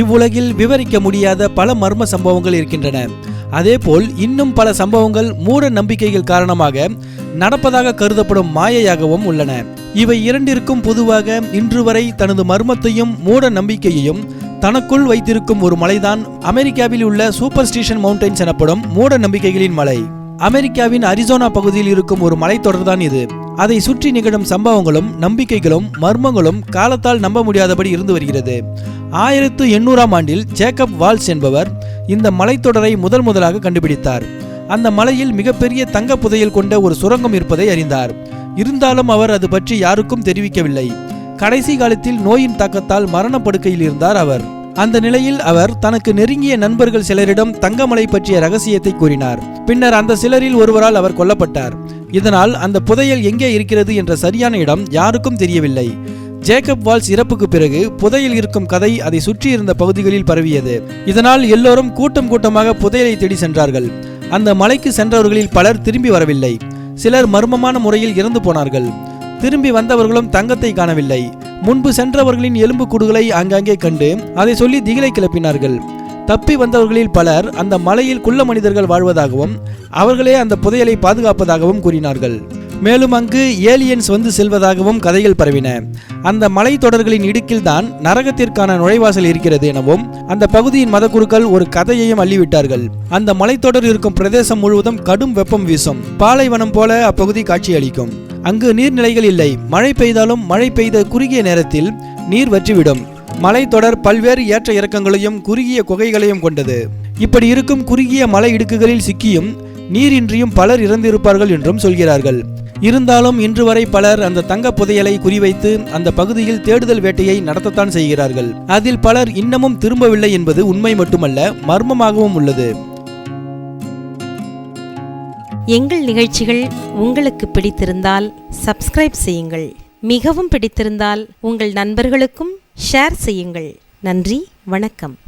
இவ்வுலகில் விவரிக்க முடியாத பல மர்ம சம்பவங்கள் இருக்கின்றன. அதேபோல் இன்னும் பல சம்பவங்கள் மூட நம்பிக்கைகள் காரணமாக நடப்பதாக கருதப்படும் மாயையாகவும் உள்ளன. இவை இரண்டிற்கும் பொதுவாக இன்று வரை தனது மர்மத்தையும் மூட நம்பிக்கையையும் தனக்குள் வைத்திருக்கும் ஒரு மலைதான் அமெரிக்காவில் உள்ள சூப்பர் ஸ்டேஷன் மவுண்டைன்ஸ் எனப்படும் மூட நம்பிக்கைகளின் மலை. அமெரிக்காவின் அரிசோனா பகுதியில் இருக்கும் ஒரு மலைத்தொடர்தான் இது. அதை சுற்றி நிகழும் சம்பவங்களும் நம்பிக்கைகளும் மர்மங்களும் காலத்தால் நம்ப முடியாதபடி இருந்து வருகிறது. ஆயிரத்து எண்ணூறாம் ஆண்டில் ஜேக்கப் வால்ஸ் என்பவர் இந்த மலைத்தொடரை முதல் முதலாக கண்டுபிடித்தார். அந்த மலையில் மிகப்பெரிய தங்க புதையல் கொண்ட ஒரு சுரங்கம் இருப்பதை அறிந்தார். இருந்தாலும் அவர் அது பற்றி யாருக்கும் தெரிவிக்கவில்லை. கடைசி காலத்தில் நோயின் தாக்கத்தால் மரணப்படுக்கையில் இருந்தார் அவர். அந்த நிலையில் அவர் தனக்கு நெருங்கிய நண்பர்கள் சிலரிடம் தங்கமலை பற்றிய ரகசியத்தை கூறினார். பின்னர் அந்த சிலரில் ஒருவரால் அவர் கொல்லப்பட்டார். இதனால் அந்த புதையல் எங்கே இருக்கிறது என்ற சரியான இடம் யாருக்கும் தெரியவில்லை. ஜேக்கப் வால்ஸ் இறப்புக்கு பிறகு புதையல் இருக்கும் கதை அதை சுற்றி இருந்த பகுதிகளில் பரவியது. இதனால் எல்லோரும் கூட்டம் கூட்டமாக புதையலை தேடி சென்றார்கள். அந்த மலைக்கு சென்றவர்களில் பலர் திரும்பி வரவில்லை. சிலர் மர்மமான முறையில் இறந்து போனார்கள். திரும்பி வந்தவர்களும் தங்கத்தை காணவில்லை. முன்பு சென்றவர்களின் எலும்பு கூடுகளை ஆங்காங்கே கண்டு அதை சொல்லி திகிலை கிளப்பினார்கள். தப்பி வந்தவர்களில் பலர் அந்த மலையில் குள்ள மனிதர்கள் வாழ்வதாகவும் அவர்களே அந்த புதையலை பாதுகாப்பதாகவும் கூறினார்கள். மேலும் அங்கு ஏலியன்ஸ் வந்து செல்வதாகவும் கதைகள் பரவின. அந்த மலைத்தொடர்களின் இடுக்கில்தான் நரகத்திற்கான நுழைவாசல் இருக்கிறது எனவும் அந்த பகுதியின் மதக்குருக்கள் ஒரு கதையையும் அள்ளிவிட்டார்கள். அந்த மலைத்தொடர் இருக்கும் பிரதேசம் முழுவதும் கடும் வெப்பம் வீசும். பாலைவனம் போல அப்பகுதி காட்சியளிக்கும். அங்கு நீர்நிலைகள் இல்லை. மழை பெய்தாலும் மழை பெய்த குறுகிய நேரத்தில் நீர் வற்றிவிடும். மலைத்தொடர் பல்வேறு ஏற்ற இறக்கங்களையும் குறுகிய குகைகளையும் கொண்டது. இப்படி இருக்கும் குறுகிய மலை இடுக்குகளில் சிக்கியும் நீரின்றியும் பலர் இறந்திருப்பார்கள் என்றும் சொல்கிறார்கள். இருந்தாலும் இன்று வரை பலர் அந்த தங்க புதையலை குறிவைத்து அந்த பகுதியில் தேடுதல் வேட்டையை நடத்தத்தான் செய்கிறார்கள். அதில் பலர் இன்னமும் திரும்பவில்லை என்பது உண்மை மட்டுமல்ல மர்மமாகவும் உள்ளது. எங்கள் நிகழ்ச்சிகள் உங்களுக்கு பிடித்திருந்தால் சப்ஸ்கிரைப் செய்யுங்கள். மிகவும் பிடித்திருந்தால் உங்கள் நண்பர்களுக்கும் ஷேர் செய்யுங்கள். நன்றி வணக்கம்.